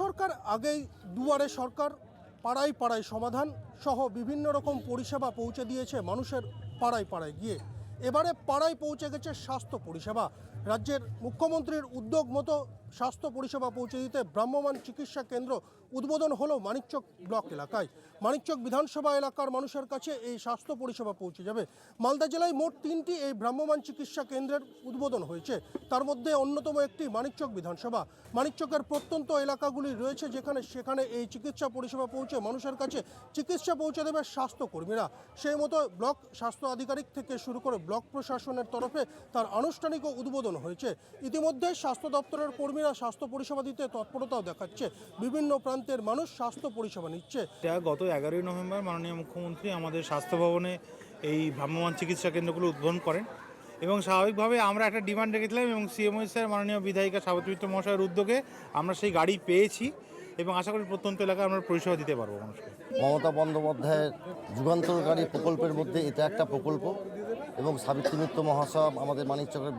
সরকার আগেই দুয়ারে সরকার, পাড়ায় পাড়ায় সমাধান সহ বিভিন্ন রকম পরিষেবা পৌঁছে দিয়েছে মানুষের পাড়ায় পাড়ায় গিয়ে। এবারে পাড়ায় পৌঁছে গেছে স্বাস্থ্য পরিষেবা। রাজ্যের মুখ্যমন্ত্রীর উদ্যোগ মতো স্বাস্থ্য পরিষেবা পৌঁছে দিতে ভ্রাম্যমাণ চিকিৎসা কেন্দ্র উদ্বোধন হলো মানিকচক ব্লক এলাকায়। মানিকচক বিধানসভা এলাকার মানুষের কাছে এই স্বাস্থ্য পরিষেবা পৌঁছে যাবে। মালদা জেলায় মোট তিনটি এই ভ্রাম্যমাণ চিকিৎসা কেন্দ্রের উদ্বোধন হয়েছে। তার মধ্যে অন্যতম একটি মানিকচক বিধানসভা। মানিকচকের প্রত্যন্ত এলাকাগুলি রয়েছে যেখানে সেখানে এই চিকিৎসা পরিষেবা পৌঁছে মানুষের কাছে চিকিৎসা পৌঁছে দেবে স্বাস্থ্যকর্মীরা। সেই মতো ব্লক স্বাস্থ্য আধিকারিক থেকে শুরু করে ব্লক প্রশাসনের তরফে তার আনুষ্ঠানিক উদ্বোধন হয়েছে। ইতিমধ্যে স্বাস্থ্য দপ্তরের কর্মীরা স্বাস্থ্য পরিষেবা দিতে তৎপরতাও দেখাচ্ছে। বিভিন্ন প্রান্তের মানুষ স্বাস্থ্য পরিষেবা নিচ্ছে। গত এগারোই নভেম্বর মাননীয় মুখ্যমন্ত্রী আমাদের স্বাস্থ্য ভবনে এই ভ্রাম্যমান চিকিৎসা কেন্দ্রগুলো উদ্বোধন করেন এবং স্বাভাবিকভাবে আমরা একটা ডিমান্ড রেখেছিলাম এবং সিএমও স্যার মাননীয় বিধায়িকা সাবিত্রী মিত্র মহাশয়ের উদ্যোগে আমরা সেই গাড়ি পেয়েছি এবং আশা করি প্রত্যন্ত এলাকায় আমরা পরিষেবা দিতে পারব মানুষকে। মমতা বন্দ্যোপাধ্যায়ের যুগান্তরকারী প্রকল্পের মধ্যে এটা একটা প্রকল্প এবং সাবিত্রী মিত্র মহাশয় আমাদের মানিকচকের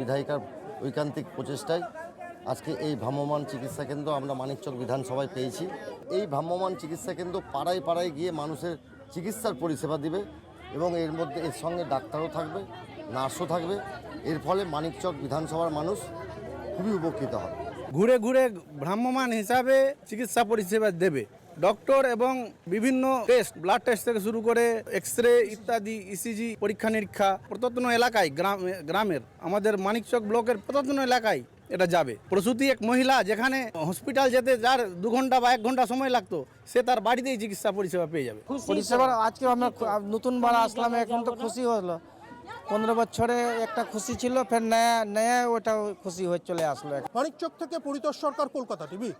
বিধায়িকার ঐকান্তিক প্রচেষ্টায় আজকে এই ভ্রাম্যমান চিকিৎসা কেন্দ্র আমরা মানিকচক বিধানসভায় পেয়েছি। এই ভ্রাম্যমান চিকিৎসা কেন্দ্র পাড়ায় পাড়ায় গিয়ে মানুষের চিকিৎসার পরিষেবা দিবে এবং এর মধ্যে এর সঙ্গে ডাক্তারও থাকবে, নার্সও থাকবে। এর ফলে মানিকচক বিধানসভার মানুষ খুবই উপকৃত হবে। ঘুরে ঘুরে ভ্রাম্যমান হিসাবে চিকিৎসা পরিষেবা দেবে। ডক্টর এবং বিভিন্ন টেস্ট ব্লাড টেস্ট থেকে শুরু করে এক্স রে ইত্যাদি ইসিজি পরীক্ষা নিরীক্ষা প্রত্যন্ত এলাকায়, গ্রাম, গ্রামের, আমাদের মানিকচক ব্লকের প্রত্যন্ত এলাকায় এটা যাবে। প্রসূতি এক মহিলা যেখানে হসপিটাল যেতে যার দু ঘণ্টা বা এক ঘণ্টা সময় লাগতো সে তার বাড়িতেই চিকিৎসা পরিষেবা পেয়ে যাবে। পরিষেবা আজকে আমরা নতুনবার আসলাম এখন তো খুশি হলো। পনেরো বছরে একটা খুশি ছিল ফের নয়া নয়া ওটা খুশি হয়ে চলে আসলো মানিকচক থেকে পরিতোষ সরকার কলকাতা টিভি।